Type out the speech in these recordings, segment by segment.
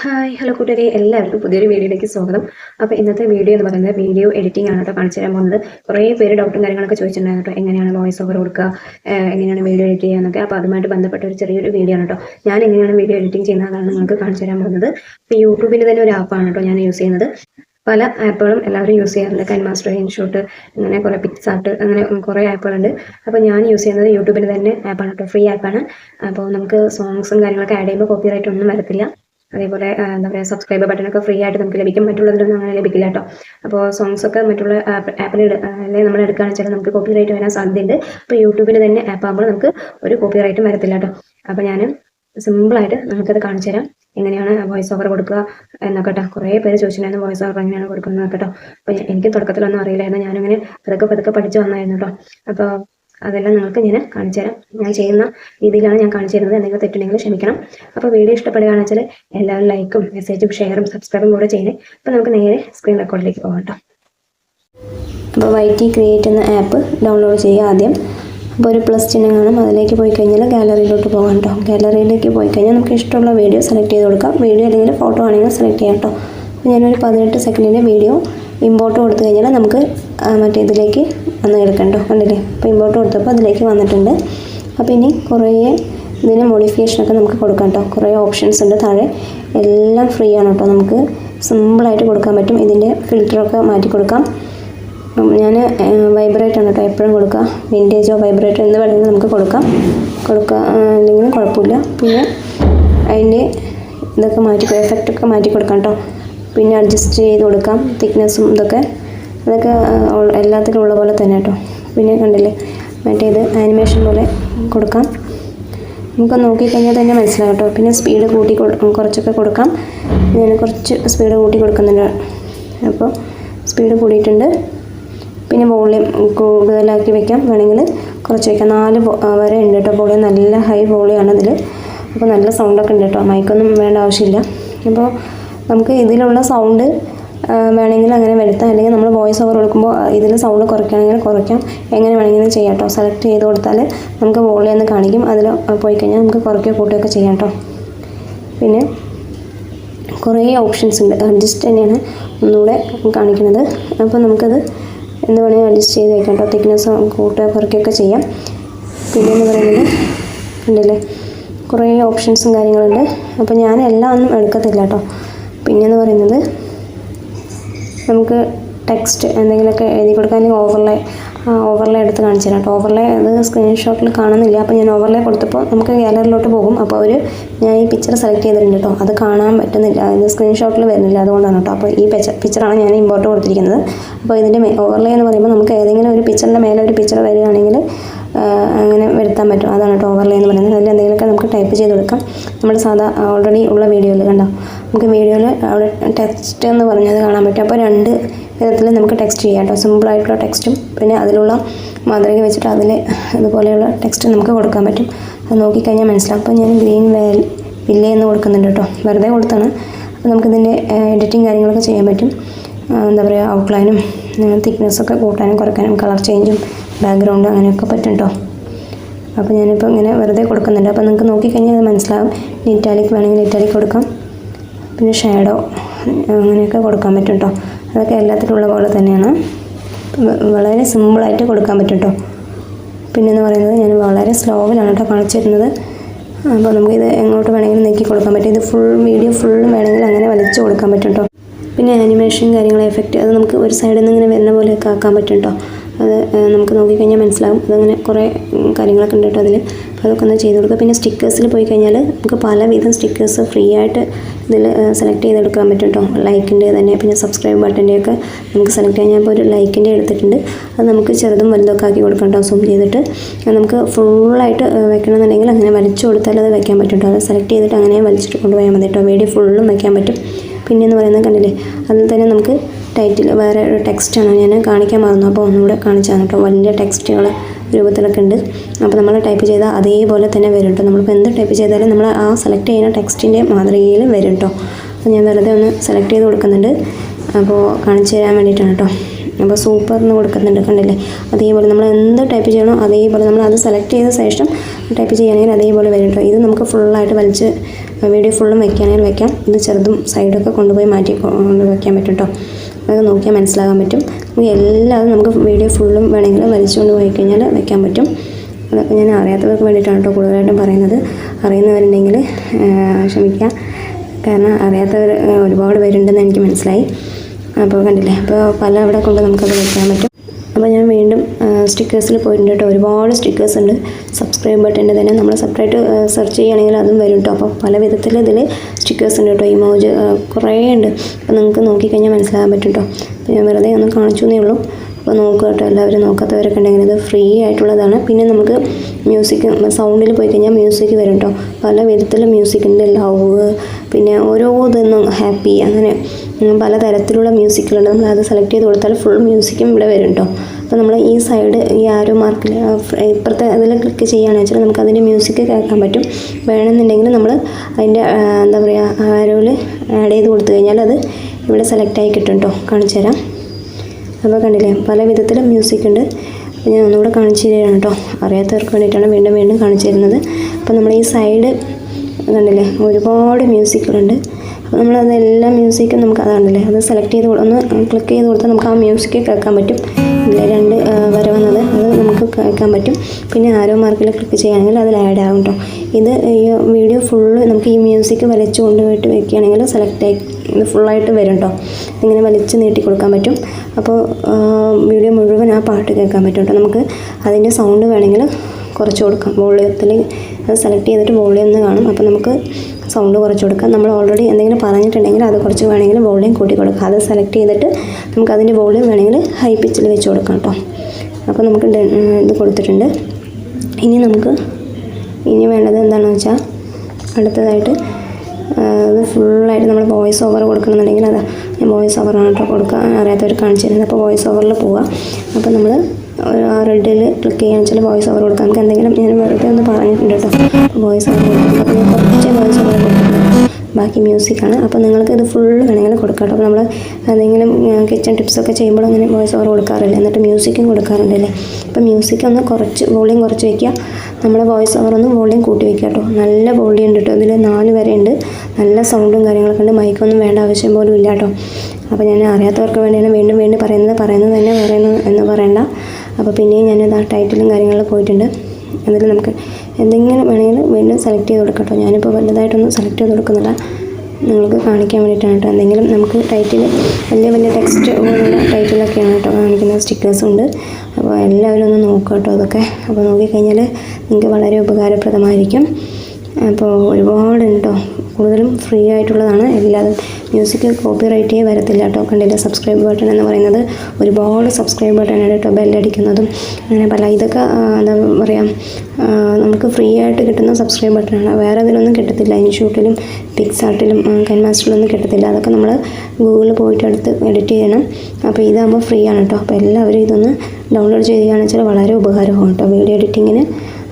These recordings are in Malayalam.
ഹായ് ഹലോ കൂട്ടുകാരെ എല്ലാവർക്കും പുതിയൊരു വീഡിയോയിലേക്ക് സ്വാഗതം. അപ്പോൾ ഇന്നത്തെ വീഡിയോ എന്ന് പറയുന്നത് വീഡിയോ എഡിറ്റിംഗ് ആണ് കേട്ടോ കാണിച്ചു തരാൻ പോകുന്നത്. കുറേ പേര് ഡൗട്ടും കാര്യങ്ങളൊക്കെ ചോദിച്ചിട്ടുണ്ടായിരുന്നു കേട്ടോ എങ്ങനെയാണ് വോയിസ് ഓവർ കൊടുക്കുക എങ്ങനെയാണ് വീഡിയോ എഡിറ്റ് ചെയ്യുക എന്നൊക്കെ. അപ്പോൾ അതുമായിട്ട് ബന്ധപ്പെട്ട ഒരു ചെറിയൊരു വീഡിയോ ആണ് കേട്ടോ. ഞാൻ എങ്ങനെയാണ് വീഡിയോ എഡിറ്റിംഗ് ചെയ്യുന്നതാണ് നിങ്ങൾക്ക് കാണിച്ചു തരാൻ പോകുന്നത്. ഇപ്പോൾ യൂട്യൂബിന്റെ തന്നെ ഒരു ആപ്പാണ് കേട്ടോ ഞാൻ യൂസ് ചെയ്യുന്നത്. പല ആപ്പുകളും എല്ലാവരും യൂസ് ചെയ്യാറുണ്ട്. കൈൻ മാസ്റ്റർ ഇൻഷോട്ട് അങ്ങനെ കുറേ പിക്സാർട്ട് അങ്ങനെ കുറേ ആപ്പുകളുണ്ട് അപ്പോൾ ഞാൻ യൂസ് ചെയ്യുന്നത് യൂട്യൂബിൽ തന്നെ ആപ്പാണ് കേട്ടോ ഫ്രീ ആപ്പാണ് അപ്പോൾ നമുക്ക് സോങ്സും കാര്യങ്ങളൊക്കെ ആഡ് ചെയ്യുമ്പോൾ കോപ്പിറൈറ്റ് ഒന്നും വരത്തില്ല. അതേപോലെ എന്താ പറയുക സബ്സ്ക്രൈബ് ബട്ടണൊക്കെ ഫ്രീ ആയിട്ട് നമുക്ക് ലഭിക്കും. മറ്റുള്ളതിലൊന്നും അങ്ങനെ ലഭിക്കില്ല കേട്ടോ അപ്പോൾ സോങ്സ് ഒക്കെ മറ്റുള്ള ആപ്പിൽ നമ്മൾ എടുക്കുകയാണെന്ന് വെച്ചാൽ നമുക്ക് കോപ്പി റൈറ്റ് വരാൻ സാധ്യതയുണ്ട്. അപ്പോൾ യൂട്യൂബിൽ തന്നെ ആപ്പ് ആകുമ്പോൾ നമുക്ക് ഒരു കോപ്പി റൈറ്റും വരത്തില്ല കേട്ടോ അപ്പോൾ ഞാൻ സിമ്പിളായിട്ട് നമുക്കത് കാണിച്ചു തരാം. എങ്ങനെയാണ് വോയിസ് ഓവർ കൊടുക്കുക എന്നൊക്കെ കേട്ടോ കുറേ പേര് ചോദിച്ചിട്ടുണ്ടായിരുന്നു വോയിസ് ഓവർ എങ്ങനെയാണ് കൊടുക്കുന്നത് കേട്ടോ അപ്പോൾ എനിക്ക് തുടക്കത്തിലൊന്നും അറിയില്ലായിരുന്നു. ഞാനിങ്ങനെ പതുക്കെ പതുക്കെ പഠിച്ചു വന്നായിരുന്നു കേട്ടോ അപ്പോൾ അതെല്ലാം നിങ്ങൾക്ക് ഞാൻ കാണിച്ചു തരാം. ഞാൻ ചെയ്യുന്ന രീതിയിലാണ് ഞാൻ കാണിച്ചു തരുന്നത്. എന്തെങ്കിലും തെറ്റുണ്ടെങ്കിൽ ക്ഷമിക്കണം. അപ്പോൾ വീഡിയോ ഇഷ്ടപ്പെടുകയാണെന്ന് വെച്ചാൽ എല്ലാവരും ലൈക്കും മെസ്സേജും ഷെയറും സബ്സ്ക്രൈബും കൂടെ ചെയ്യണേ. അപ്പോൾ നമുക്ക് നേരെ സ്ക്രീൻ റെക്കോർഡിലേക്ക് പോകാം അപ്പോൾ വൈറ്റി ക്രിയേറ്റ് എന്ന ആപ്പ് ഡൗൺലോഡ് ചെയ്യുക ആദ്യം. അപ്പോൾ ഒരു പ്ലസ് ചിഹ്നം കാണും. അതിലേക്ക് പോയി കഴിഞ്ഞാൽ ഗാലറിയിലോട്ട് പോകാം കേട്ടോ. ഗാലറിയിലേക്ക് പോയി കഴിഞ്ഞാൽ നമുക്ക് ഇഷ്ടമുള്ള വീഡിയോ സെലക്ട് ചെയ്ത് കൊടുക്കാം. വീഡിയോ അല്ലെങ്കിൽ ഫോട്ടോ ആണെങ്കിൽ സെലക്ട് ചെയ്യാം കേട്ടോ. ഞാനൊരു പതിനെട്ട് സെക്കൻഡിന്റെ വീഡിയോ ഇമ്പോർട്ട് കൊടുത്തു കഴിഞ്ഞാൽ നമുക്ക് മറ്റേതിലേക്ക് വന്ന് കിടക്കണ്ടോ കണ്ടില്ലേ? അപ്പോൾ ഇമ്പോർട്ട് കൊടുത്തപ്പോൾ അതിലേക്ക് വന്നിട്ടുണ്ട്. അപ്പോൾ ഇനി കുറേ ഇതിന് മോഡിഫിക്കേഷനൊക്കെ നമുക്ക് കൊടുക്കാം കേട്ടോ. കുറേ ഓപ്ഷൻസ് ഉണ്ട് താഴെ. എല്ലാം ഫ്രീ ആണ് കേട്ടോ. നമുക്ക് സിമ്പിളായിട്ട് കൊടുക്കാൻ പറ്റും. ഇതിന്റെ ഫിൽറ്ററൊക്കെ മാറ്റി കൊടുക്കാം. ഞാൻ വൈബ്രേറ്റ് ആണ് കേട്ടോ. എപ്പോഴും കൊടുക്കുക. വിന്റേജോ വൈബ്രേറ്റോ എന്ത് വേണമെങ്കിലും നമുക്ക് കൊടുക്കാം. കൊടുക്കുക അല്ലെങ്കിൽ കുഴപ്പമില്ല. പിന്നെ അതിന്റെ ഇതൊക്കെ മാറ്റി എഫക്റ്റൊക്കെ മാറ്റി കൊടുക്കാം കേട്ടോ. പിന്നെ അഡ്ജസ്റ്റ് ചെയ്ത് കൊടുക്കാം. തിക്നെസ്സും ഇതൊക്കെ. അതൊക്കെ എല്ലാത്തിലും ഉള്ള പോലെ തന്നെ കേട്ടോ. പിന്നെ കണ്ടില്ലേ മറ്റേ ഇത് ആനിമേഷൻ പോലെ കൊടുക്കാം. നമുക്ക് നോക്കിക്കഴിഞ്ഞാൽ തന്നെ മനസ്സിലാവും കേട്ടോ. പിന്നെ സ്പീഡ് കൂട്ടി കുറച്ചൊക്കെ കൊടുക്കാം. ഞാൻ കുറച്ച് സ്പീഡ് കൂട്ടി കൊടുക്കുന്നുണ്ട്. അപ്പോൾ സ്പീഡ് കൂടിയിട്ടുണ്ട്. പിന്നെ വോളിയം കൂടുതലാക്കി വെക്കാം. വേണമെങ്കിൽ കുറച്ച് വയ്ക്കാം നാല് വരെ ഉണ്ട് കേട്ടോ. വോളിയം നല്ല ഹൈ വോളിയാണ് ഇതിൽ അപ്പോൾ നല്ല സൗണ്ടൊക്കെ ഉണ്ട് കേട്ടോ. മൈക്കൊന്നും വേണ്ട ആവശ്യമില്ല. അപ്പോൾ നമുക്ക് ഇതിലുള്ള സൗണ്ട് വേണമെങ്കിൽ അങ്ങനെ വരുത്താം. അല്ലെങ്കിൽ നമ്മൾ വോയിസ് ഓവർ കൊടുക്കുമ്പോൾ ഇതിൽ സൗണ്ട് കുറയ്ക്കുകയാണെങ്കിൽ കുറയ്ക്കാം. എങ്ങനെ വേണമെങ്കിലും ചെയ്യാം കേട്ടോ സെലക്ട് ചെയ്ത് കൊടുത്താൽ നമുക്ക് വോളിയം എന്ന് കാണിക്കും. അതിൽ പോയി കഴിഞ്ഞാൽ നമുക്ക് കുറയ്ക്കുകയോ കൂട്ടുകയൊക്കെ ചെയ്യാം കേട്ടോ പിന്നെ കുറേ ഓപ്ഷൻസ് ഉണ്ട് അഡ്ജസ്റ്റ് തന്നെയാണ് ഒന്നുകൂടെ കാണിക്കുന്നത്. അപ്പോൾ നമുക്കത് എന്ത് വേണമെങ്കിൽ അഡ്ജസ്റ്റ് ചെയ്ത് വയ്ക്കാം കേട്ടോ തിക്നെസ് കൂട്ടുക കുറയ്ക്കുകയൊക്കെ ചെയ്യാം. പിന്നെ എന്ന് പറയുന്നത് ഉണ്ടല്ലേ? കുറേ ഓപ്ഷൻസും കാര്യങ്ങളുണ്ട്. അപ്പോൾ ഞാൻ എല്ലാം ഒന്നും എടുക്കത്തില്ല കേട്ടോ പിന്നെന്ന് പറയുന്നത് നമുക്ക് ടെക്സ്റ്റ് എന്തെങ്കിലുമൊക്കെ എഴുതി കൊടുക്കാൻ ഓവർലേ ഓവർലേ എടുത്ത് കാണിച്ചു തരാം കേട്ടോ. ഓവർലേ അത് സ്ക്രീൻഷോട്ടിൽ കാണുന്നില്ല. അപ്പോൾ ഞാൻ ഓവർലേ കൊടുത്തപ്പോൾ നമുക്ക് ഗാലറിയിലോട്ട് പോകും. അപ്പോൾ അവർ ഞാൻ ഈ പിക്ചർ സെലക്ട് ചെയ്തിട്ടുണ്ട് കേട്ടോ. അത് കാണാൻ പറ്റുന്നില്ല. അത് സ്ക്രീൻഷോട്ടിൽ വരുന്നില്ല. അതുകൊണ്ടാണ് കേട്ടോ. അപ്പോൾ ഈ പിക്ചർ പിക്ചറാണ് ഞാൻ ഇമ്പോർട്ട് കൊടുത്തിരിക്കുന്നത്. അപ്പോൾ ഇതിന്റെ ഓവർലേ എന്ന് പറയുമ്പോൾ നമുക്ക് ഏതെങ്കിലും ഒരു പിക്ചറിന്റെ മേലെ ഒരു പിക്ചർ വരികയാണെങ്കിൽ അങ്ങനെ വരുത്താൻ പറ്റും. അതാണ് കേട്ടോ ഓവർലേ എന്ന് പറയുന്നത്. അതിൽ എന്തെങ്കിലുമൊക്കെ നമുക്ക് ടൈപ്പ് ചെയ്ത് കൊടുക്കാം. നമ്മുടെ സാധാ ഓൾറെഡി ഉള്ള വീഡിയോയിൽ കണ്ടോ? നമുക്ക് വീഡിയോയിൽ അവിടെ ടെക്സ്റ്റ് എന്ന് പറഞ്ഞത് കാണാൻ പറ്റും. അപ്പോൾ രണ്ട് വിധത്തിൽ നമുക്ക് ടെക്സ്റ്റ് ചെയ്യാം കേട്ടോ. സിമ്പിളായിട്ടുള്ള ടെക്സ്റ്റും പിന്നെ അതിലുള്ള മാതൃക വെച്ചിട്ട് അതിൽ ഇതുപോലെയുള്ള ടെക്സ്റ്റ് നമുക്ക് കൊടുക്കാൻ പറ്റും. അത് നോക്കിക്കഴിഞ്ഞാൽ മനസ്സിലാവും. അപ്പോൾ ഞാൻ ഗ്രീൻ വേൽ വില്ലേ എന്ന് കൊടുക്കുന്നുണ്ട് കേട്ടോ. വെറുതെ കൊടുത്താണ്. അപ്പോൾ നമുക്കിതിന്റെ എഡിറ്റിങ് കാര്യങ്ങളൊക്കെ ചെയ്യാൻ പറ്റും. എന്താ പറയുക ഔട്ട്ലൈനും തിക്നെസ്സൊക്കെ കൂട്ടാനും കുറയ്ക്കാനും കളർ ചേഞ്ചും ബാക്ക്ഗ്രൗണ്ട് അങ്ങനെയൊക്കെ പറ്റും കേട്ടോ. അപ്പോൾ ഞാനിപ്പോൾ ഇങ്ങനെ വെറുതെ കൊടുക്കുന്നുണ്ട്. അപ്പോൾ നിങ്ങൾക്ക് നോക്കിക്കഴിഞ്ഞാൽ അത് മനസ്സിലാവും. ഇറ്റാലിക് വേണമെങ്കിൽ ഇറ്റാലിക് കൊടുക്കാം. പിന്നെ ഷാഡോ അങ്ങനെയൊക്കെ കൊടുക്കാൻ പറ്റും കേട്ടോ അതൊക്കെ എല്ലാത്തിലുള്ള പോലെ തന്നെയാണ്. വളരെ സിമ്പിളായിട്ട് കൊടുക്കാൻ പറ്റും കേട്ടോ പിന്നെന്ന് പറയുന്നത് ഞാൻ വളരെ സ്ലോവിലാണ് കേട്ടോ കാണിച്ചു തരുന്നത്. അപ്പോൾ നമുക്കിത് എങ്ങോട്ട് വേണമെങ്കിലും നീക്കി കൊടുക്കാൻ പറ്റും. ഇത് ഫുൾ വീഡിയോ ഫുള്ളും വേണമെങ്കിൽ അങ്ങനെ വലിച്ചു കൊടുക്കാൻ പറ്റും കേട്ടോ പിന്നെ ആനിമേഷൻ കാര്യങ്ങൾ എഫക്റ്റ് അത് നമുക്ക് ഒരു സൈഡിൽ നിന്ന് ഇങ്ങനെ വരുന്ന പോലെയൊക്കെ ആക്കാൻ പറ്റും കേട്ടോ അത് നമുക്ക് നോക്കിക്കഴിഞ്ഞാൽ മനസ്സിലാകും. അതങ്ങനെ കുറേ കാര്യങ്ങളൊക്കെ ഉണ്ട് കേട്ടോ അതിൽ അപ്പോൾ അതൊക്കെ ഒന്ന് ചെയ്ത് കൊടുക്കുക. പിന്നെ സ്റ്റിക്കേഴ്സിൽ പോയി കഴിഞ്ഞാൽ നമുക്ക് പലവിധം സ്റ്റിക്കേഴ്സ് ഫ്രീ ആയിട്ട് ഇതിൽ സെലക്ട് ചെയ്തെടുക്കാൻ പറ്റും കേട്ടോ. ലൈക്കിന്റെ തന്നെ പിന്നെ സബ്സ്ക്രൈബ് ബട്ടന്റെയൊക്കെ നമുക്ക് സെലക്ട് ചെയ്യാൻ ഇപ്പോൾ ഒരു ലൈക്കിന്റെ എടുത്തിട്ടുണ്ട്. അത് നമുക്ക് ചെറുതും വലുതൊക്കെ ആക്കി കൊടുക്കാം കേട്ടോ സൂം ചെയ്തിട്ട്. നമുക്ക് ഫുള്ളായിട്ട് വെക്കണമെന്നുണ്ടെങ്കിൽ അങ്ങനെ വലിച്ചു കൊടുത്താൽ അത് വെക്കാൻ പറ്റും കേട്ടോ. അത് സെലക്ട് ചെയ്തിട്ട് അങ്ങനെ വലിച്ചിട്ട് കൊണ്ടുപോയാൽ മതി കേട്ടോ. വീഡിയോ ഫുള്ളും വെക്കാൻ പറ്റും. പിന്നെ എന്ന് പറയുന്നത് കണ്ടില്ലേ? അതിൽ തന്നെ നമുക്ക് ടൈറ്റിൽ വേറെ ഒരു ടെക്സ്റ്റാണ് ഞാൻ കാണിക്കാൻ മറന്നു. അപ്പോൾ ഒന്നുകൂടെ കാണിച്ചാണ് കേട്ടോ. വലിയ ടെക്സ്റ്റുകൾ രൂപത്തിലൊക്കെ ഉണ്ട്. അപ്പോൾ നമ്മൾ ടൈപ്പ് ചെയ്താൽ അതേപോലെ തന്നെ വരും കേട്ടോ. നമ്മളിപ്പോൾ എന്ത് ടൈപ്പ് ചെയ്താലും നമ്മൾ ആ സെലക്ട് ചെയ്യുന്ന ടെക്സ്റ്റിന്റെ മാതൃകയിൽ വരും കേട്ടോ. അപ്പോൾ ഞാൻ വെറുതെ ഒന്ന് സെലക്ട് ചെയ്ത് കൊടുക്കുന്നുണ്ട്. അപ്പോൾ കാണിച്ചു തരാൻ വേണ്ടിയിട്ടാണ് കേട്ടോ. അപ്പോൾ സൂപ്പർ എന്ന് കൊടുക്കുന്നുണ്ട് കണ്ടില്ലേ? അതേപോലെ നമ്മൾ എന്ത് ടൈപ്പ് ചെയ്യണോ അതേപോലെ നമ്മൾ അത് സെലക്ട് ചെയ്ത ശേഷം ടൈപ്പ് ചെയ്യുകയാണെങ്കിൽ അതേപോലെ വരും കേട്ടോ. ഇത് നമുക്ക് ഫുള്ളായിട്ട് വലിച്ച് വീഡിയോ ഫുള്ളും വയ്ക്കുകയാണെങ്കിൽ വയ്ക്കാം ഇത് ചെറുതും സൈഡൊക്കെ കൊണ്ടുപോയി മാറ്റി കൊണ്ട് വയ്ക്കാൻ പറ്റും കേട്ടോ. അത് നോക്കിയാൽ മനസ്സിലാകാൻ പറ്റും. നമുക്ക് എല്ലാതും നമുക്ക് വീഡിയോ ഫുള്ളും വേണമെങ്കിൽ വലിച്ചുകൊണ്ട് പോയി കഴിഞ്ഞാൽ വയ്ക്കാൻ പറ്റും. അതൊക്കെ ഞാൻ അറിയാത്തവർക്ക് വേണ്ടിയിട്ടാണ് കേട്ടോ കൂടുതലായിട്ടും പറയുന്നത്. അറിയുന്നവരുണ്ടെങ്കിൽ ക്ഷമിക്കുക. കാരണം അറിയാത്തവർ ഒരുപാട് പേരുണ്ടെന്ന് എനിക്ക് മനസ്സിലായി. അപ്പോൾ കണ്ടില്ലേ? അപ്പോൾ പല അവിടെ കൊണ്ട് നമുക്കത് വയ്ക്കാൻ പറ്റും. അപ്പോൾ ഞാൻ വീണ്ടും സ്റ്റിക്കേഴ്സിൽ പോയിട്ടുണ്ട് കേട്ടോ. ഒരുപാട് സ്റ്റിക്കേഴ്സ് ഉണ്ട്. സബ്സ്ക്രൈബ് ബട്ടന്റെ തന്നെ നമ്മൾ സെപ്പറേറ്റ് സെർച്ച് ചെയ്യുകയാണെങ്കിൽ അതും വരും കേട്ടോ. അപ്പോൾ പല വിധത്തിൽ ഇതിൽ സ്റ്റിക്കേഴ്സ് ഉണ്ട് കേട്ടോ. ഇമോജ് കുറേ ഉണ്ട്. അപ്പോൾ നിങ്ങൾക്ക് നോക്കിക്കഴിഞ്ഞാൽ മനസ്സിലാകാൻ പറ്റും കേട്ടോ. അപ്പോൾ ഞാൻ വെറുതെ ഒന്ന് കാണിച്ചു എന്നേ ഉള്ളൂ. അപ്പോൾ നോക്കുക കേട്ടോ. എല്ലാവരും നോക്കാത്തവരൊക്കെ ഉണ്ടെങ്കിൽ ഇത് ഫ്രീ ആയിട്ടുള്ളതാണ്. പിന്നെ നമുക്ക് മ്യൂസിക് സൗണ്ടിൽ പോയി കഴിഞ്ഞാൽ മ്യൂസിക് വരും കേട്ടോ. പല വിധത്തിലുള്ള മ്യൂസിക് ഉണ്ട് ലവ് പിന്നെ ഓരോ ഇതൊന്നും ഹാപ്പി അങ്ങനെ പലതരത്തിലുള്ള പല തരത്തിലുള്ള മ്യൂസിക്കുകളുണ്ട് നമ്മൾ അത് സെലക്ട് ചെയ്ത് കൊടുത്താൽ ഫുൾ മ്യൂസിക്കും ഇവിടെ വരും കേട്ടോ അപ്പോൾ നമ്മൾ ഈ സൈഡ് ഈ ആരോ മാർക്കിൽ ഇപ്പുറത്തെ അതിൽ ക്ലിക്ക് ചെയ്യുകയാണെന്ന് വെച്ചാൽ നമുക്ക് അതിന്റെ മ്യൂസിക് കേൾക്കാൻ പറ്റും. വേണമെന്നുണ്ടെങ്കിൽ നമ്മൾ അതിന്റെ എന്താ പറയുക ആരോയിൽ ആഡ് ചെയ്ത് കൊടുത്തു കഴിഞ്ഞാൽ അത് ഇവിടെ സെലക്ട് ആയി കിട്ടും കേട്ടോ കാണിച്ചു തരാം. അപ്പോൾ കണ്ടില്ലേ പല വിധത്തിലും മ്യൂസിക് ഉണ്ട്. ഞാൻ ഒന്നുകൂടെ കാണിച്ചു തരികയാണ് കേട്ടോ അറിയാത്തവർക്ക് വേണ്ടിയിട്ടാണ് വീണ്ടും വീണ്ടും കാണിച്ചു തരുന്നത്. അപ്പോൾ നമ്മൾ ഈ സൈഡ് കണ്ടില്ലേ? ഒരുപാട് മ്യൂസിക്കുകളുണ്ട് അപ്പോൾ നമ്മൾ അതെല്ലാ മ്യൂസിക്കും നമുക്ക് അതാണല്ലേ അത് സെലക്ട് ചെയ്ത് ഒന്ന് ക്ലിക്ക് ചെയ്ത് കൊടുത്താൽ നമുക്ക് ആ മ്യൂസിക് കേൾക്കാൻ പറ്റും. ഇതിലെ രണ്ട് വര വന്നത് അത് നമുക്ക് കേൾക്കാൻ പറ്റും. പിന്നെ ആരോ മാർക്കിൽ ക്ലിക്ക് ചെയ്യുകയാണെങ്കിൽ അതിൽ ആഡ് ആകും കേട്ടോ ഇത് ഈ വീഡിയോ ഫുള്ള് നമുക്ക് ഈ മ്യൂസിക് വലിച്ചു കൊണ്ടുപോയിട്ട് വെക്കുകയാണെങ്കിൽ സെലക്ട് ആയി ഇത് ഫുള്ളായിട്ട് വരും കേട്ടോ ഇങ്ങനെ വലിച്ച് നീട്ടി കൊടുക്കാൻ പറ്റും. അപ്പോൾ വീഡിയോ മുഴുവൻ ആ പാട്ട് കേൾക്കാൻ പറ്റും കേട്ടോ നമുക്ക് അതിന്റെ സൗണ്ട് വേണമെങ്കിൽ കുറച്ച് കൊടുക്കാം. വോളിയത്തിൽ അത് സെലക്ട് ചെയ്തിട്ട് വോളിയം എന്ന് കാണും. അപ്പോൾ നമുക്ക് സൗണ്ട് കുറച്ച് കൊടുക്കാം. നമ്മൾ ഓൾറെഡി എന്തെങ്കിലും പറഞ്ഞിട്ടുണ്ടെങ്കിൽ അത് കുറച്ച് വേണമെങ്കിൽ വോളിയം കൂട്ടി കൊടുക്കാം. അത് സെലക്ട് ചെയ്തിട്ട് നമുക്ക് അതിന്റെ വോളിയം വേണമെങ്കിൽ ഹൈ പിച്ചിൽ വെച്ച് കൊടുക്കാം കേട്ടോ അപ്പോൾ നമുക്ക് ഇത് കൊടുത്തിട്ടുണ്ട്. ഇനി നമുക്ക് ഇനി വേണ്ടത് എന്താണെന്ന് വെച്ചാൽ അടുത്തതായിട്ട് അത് ഫുള്ളായിട്ട് നമ്മൾ വോയിസ് ഓവർ കൊടുക്കണമെന്നുണ്ടെങ്കിൽ അതാ ഞാൻ വോയിസ് ഓവറാണ് കേട്ടോ കൊടുക്കാൻ അറിയാത്തവർ കാണിച്ചു തരുന്നത്. അപ്പോൾ വോയിസ് ഓവറിൽ പോവുക അപ്പോൾ നമ്മൾ റെഡിൽ ക്ലിക്ക് ചെയ്യാന്ന് വെച്ചാൽ വോയിസ് ഓവർ കൊടുക്കാം. നമുക്ക് എന്തെങ്കിലും ഞാൻ വെറുതെ ഒന്ന് പറഞ്ഞിട്ടുണ്ട് കേട്ടോ. വോയിസ് ഓവർ കൊടുക്കാം. കുറച്ച് വോയിസ് ഓവർ കൊടുക്കാം. ബാക്കി മ്യൂസിക്കാണ് അപ്പോൾ നിങ്ങൾക്ക് ഇത് ഫുൾ വേണമെങ്കിൽ കൊടുക്കാം അപ്പോൾ നമ്മൾ എന്തെങ്കിലും കിച്ചൺ ടിപ്സൊക്കെ ചെയ്യുമ്പോൾ അങ്ങനെ വോയിസ് ഓവർ കൊടുക്കാറില്ല? എന്നിട്ട് മ്യൂസിക്കും കൊടുക്കാറുണ്ടല്ലേ അപ്പോൾ മ്യൂസിക് ഒന്ന് കുറച്ച് വോളിയം കുറച്ച് വയ്ക്കുക നമ്മൾ വോയിസ് ഓവർ ഒന്ന് വോളിയം കൂട്ടി വയ്ക്കുക കേട്ടോ. നല്ല വോളിയം ഉണ്ട് കേട്ടോ. ഇതിൽ നാല് വരെ ഉണ്ട്. നല്ല സൗണ്ടും കാര്യങ്ങളൊക്കെ ഉണ്ട്. മൈക്കൊന്നും വേണ്ട ആവശ്യം പോലും ഇല്ല കേട്ടോ. അപ്പോൾ ഞാൻ അറിയാത്തവർക്ക് വേണ്ടിയാണ് വീണ്ടും വീണ്ടും പറയുന്നത്. പറയുന്നത് തന്നെ പറയുന്നു എന്ന് പറയണ്ട. അപ്പോൾ പിന്നെയും ഞാനത് ആ ടൈറ്റിലും കാര്യങ്ങളിലും പോയിട്ടുണ്ട്. അതിൽ നമുക്ക് എന്തെങ്കിലും വേണമെങ്കിൽ വീണ്ടും സെലക്ട് ചെയ്ത് കൊടുക്കാം കേട്ടോ. ഞാനിപ്പോൾ വലുതായിട്ടൊന്നും സെലക്ട് ചെയ്ത് കൊടുക്കുന്നില്ല. നിങ്ങൾക്ക് കാണിക്കാൻ വേണ്ടിയിട്ടാണ് കേട്ടോ. എന്തെങ്കിലും നമുക്ക് ടൈറ്റിൽ വലിയ വലിയ ടെക്സ്റ്റ് പോലുള്ള ടൈറ്റിലൊക്കെയാണ് കേട്ടോ കാണിക്കുന്ന സ്റ്റിക്കേഴ്സും ഉണ്ട്. അപ്പോൾ എല്ലാവരും ഒന്ന് നോക്കുക കേട്ടോ അതൊക്കെ. അപ്പോൾ നോക്കിക്കഴിഞ്ഞാൽ നിങ്ങൾക്ക് വളരെ ഉപകാരപ്രദമായിരിക്കും. അപ്പോൾ ഒരുപാടുണ്ടോ കൂടുതലും ഫ്രീ ആയിട്ടുള്ളതാണ്. എല്ലാതും മ്യൂസിക് കോപ്പി റൈറ്റേ വരത്തില്ല കേട്ടോ. കണ്ടില്ല? സബ്സ്ക്രൈബ് ബട്ടൺ എന്ന് പറയുന്നത് ഒരുപാട് സബ്സ്ക്രൈബ് ബട്ടൺ ഉണ്ട് കേട്ടോ ബെല്ലടിക്കുന്നതും. അങ്ങനെ പല ഇതൊക്കെ എന്താ പറയുക നമുക്ക് ഫ്രീ ആയിട്ട് കിട്ടുന്ന സബ്സ്ക്രൈബ് ബട്ടണാണ് വേറെ അതിലൊന്നും കിട്ടത്തില്ല. ഇൻഷൂട്ടിലും പിക്സാർട്ടിലും കൻമാസ്റ്ററിലൊന്നും കിട്ടത്തില്ല. അതൊക്കെ നമ്മൾ ഗൂഗിളിൽ പോയിട്ട് എടുത്ത് എഡിറ്റ് ചെയ്യണം. അപ്പോൾ ഇതാകുമ്പോൾ ഫ്രീ ആണ് കേട്ടോ. അപ്പോൾ എല്ലാവരും ഇതൊന്ന് ഡൗൺലോഡ് ചെയ്യുകയാണെന്ന് വെച്ചാൽ വളരെ ഉപകാരമാണ് കേട്ടോ. വീഡിയോ എഡിറ്റിങ്ങിന്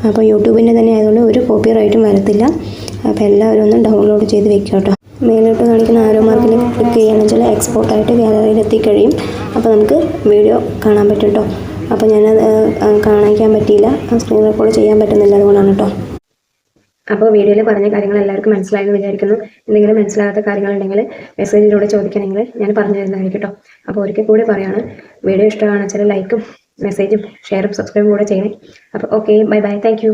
അപ്പോൾ യൂട്യൂബിന്റെ തന്നെ ആയതുകൊണ്ട് ഒരു കോപ്പി റൈറ്റും വരത്തില്ല. അപ്പോൾ എല്ലാവരും ഒന്ന് ഡൗൺലോഡ് ചെയ്ത് വെക്കുക കേട്ടോ. മേലോട്ട് കാണിക്കുന്ന ആരോ മാർക്കിൽ ക്ലിക്ക് ചെയ്യുകയാണെന്ന് വെച്ചാൽ എക്സ്പോർട്ടായിട്ട് ഗാലറിയിൽ എത്തിക്കഴിയും. അപ്പോൾ നമുക്ക് വീഡിയോ കാണാൻ പറ്റും കേട്ടോ. അപ്പോൾ ഞാനത് കാണിക്കാൻ പറ്റിയില്ല. സ്ക്രീൻ റെക്കോർഡ് ചെയ്യാൻ പറ്റുന്നില്ല അതുകൊണ്ടാണ് കേട്ടോ. അപ്പോൾ വീഡിയോയിൽ പറഞ്ഞ കാര്യങ്ങൾ എല്ലാവർക്കും മനസ്സിലായെന്ന് വിചാരിക്കുന്നു. എന്തെങ്കിലും മനസ്സിലാകാത്ത കാര്യങ്ങളുണ്ടെങ്കിൽ മെസ്സേജിലൂടെ ചോദിക്കണമെങ്കിൽ ഞാൻ പറഞ്ഞു തരുന്നതായിരിക്കും കേട്ടോ. അപ്പോൾ ഒരിക്കൽ കൂടി പറയാണ് വീഡിയോ ഇഷ്ടമാണെന്ന് വെച്ചാൽ ലൈക്കും മെസ്സേജും ഷെയറും സബ്സ്ക്രൈബും കൂടെ ചെയ്യണേ. അപ്പോൾ ഓക്കെ ബൈ ബൈ താങ്ക്